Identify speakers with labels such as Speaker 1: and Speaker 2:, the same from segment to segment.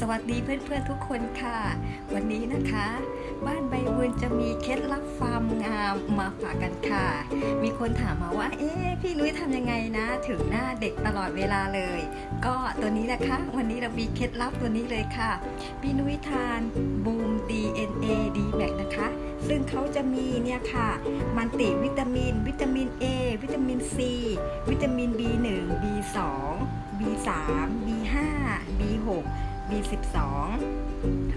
Speaker 1: สวัสดีเพื่อนๆทุกคนค่ะ วันนี้นะคะ บ้านใบบุญจะมีเคล็ดลับฟาร์มงามมาฝากกันค่ะ มีคนถามมาว่า เอ๊ะพี่นุ้ยทำยังไงนะ ถึงหน้าเด็กตลอดเวลาเลย ก็ตัวนี้นะคะ วันนี้เรามีเคล็ดลับตัวนี้เลยค่ะ พี่นุ้ยทานบูม DNA D Max นะคะ ซึ่งเขาจะมีเนี่ยค่ะ มันติวิตามิน วิตามิน A วิตามิน C วิตามิน B1 B2 B3 B5 B6 B12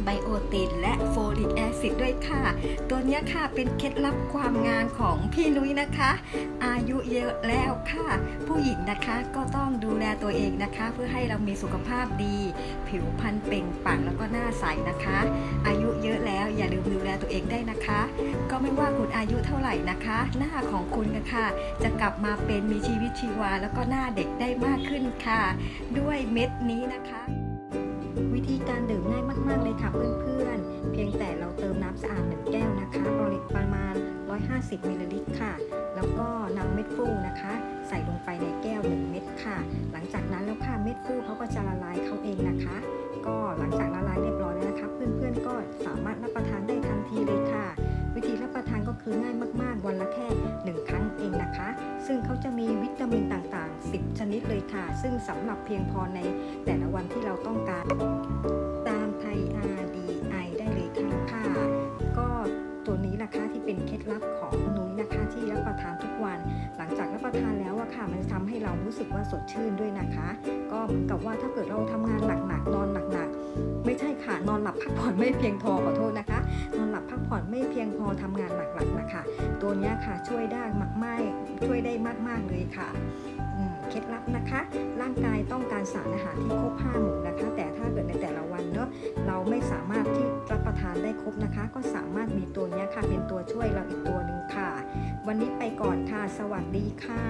Speaker 1: ไบโอตินและโฟลิกแอซิดด้วยค่ะ ตัวนี้ค่ะเป็นเคล็ดลับความงามของพี่นุ้ยนะคะ อายุเยอะแล้วค่ะ ผู้หญิงนะคะก็ต้องดูแลตัวเองนะคะ เพื่อให้เรามีสุขภาพดี ผิวพรรณเปล่งปลั่งแล้วก็หน้าใสนะคะ อายุเยอะแล้วอย่าลืมดูแลตัวเองได้นะคะ ก็ไม่ว่าคุณอายุเท่าไหร่นะคะ หน้าของคุณก็ค่ะจะกลับมาเป็นมีชีวิตชีวา แล้วก็หน้าเด็กได้มากขึ้นค่ะ ด้วยเม็ดนี้นะคะ ธีการดื่มง่ายมาก ๆ เลยค่ะเพื่อนๆ เพียงแต่เราเติมน้ำสะอาดหนึ่งแก้วนะคะปริป ซึ่งเขาจะมีวิตามินต่างๆ 10 ชนิดเลยค่ะ ซึ่งสำหรับเพียงพอในแต่ละวันที่เราต้องการ ตามไทย RDI ได้เลยค่ะค่ะ ก็ตัวนี้นะคะที่เป็นเคล็ดลับของนุ้ยนะคะที่รับประทานทุกวัน หลังจากรับประทานแล้วอะค่ะ มันจะทำให้เรารู้สึกว่าสดชื่นด้วยนะคะ ก็เหมือนกับว่าถ้าเกิดเราทำงานหนักๆนอนหนักๆ ไม่ใช่ค่ะนอนหลับพักผ่อนไม่เพียงพอขอโทษนะคะ นอนหลับพักผ่อนไม่เพียงพอทำงานหนักๆนะคะ นี้ยค่ะช่วยได้มากไม่ช่วยได้มาก ๆ เลยค่ะเคล็ดลับนะคะ ร่างกายต้องการสารอาหารที่ครบห้าหมู่นะคะ แต่ถ้าเกิดในแต่ละวันเนอะเราไม่สามารถที่รับประทานได้ครบนะคะ ก็สามารถมีตัวเนี้ยค่ะ เป็นตัวช่วยเราอีกตัวหนึ่งค่ะ วันนี้ไปก่อนค่ะ สวัสดีค่ะ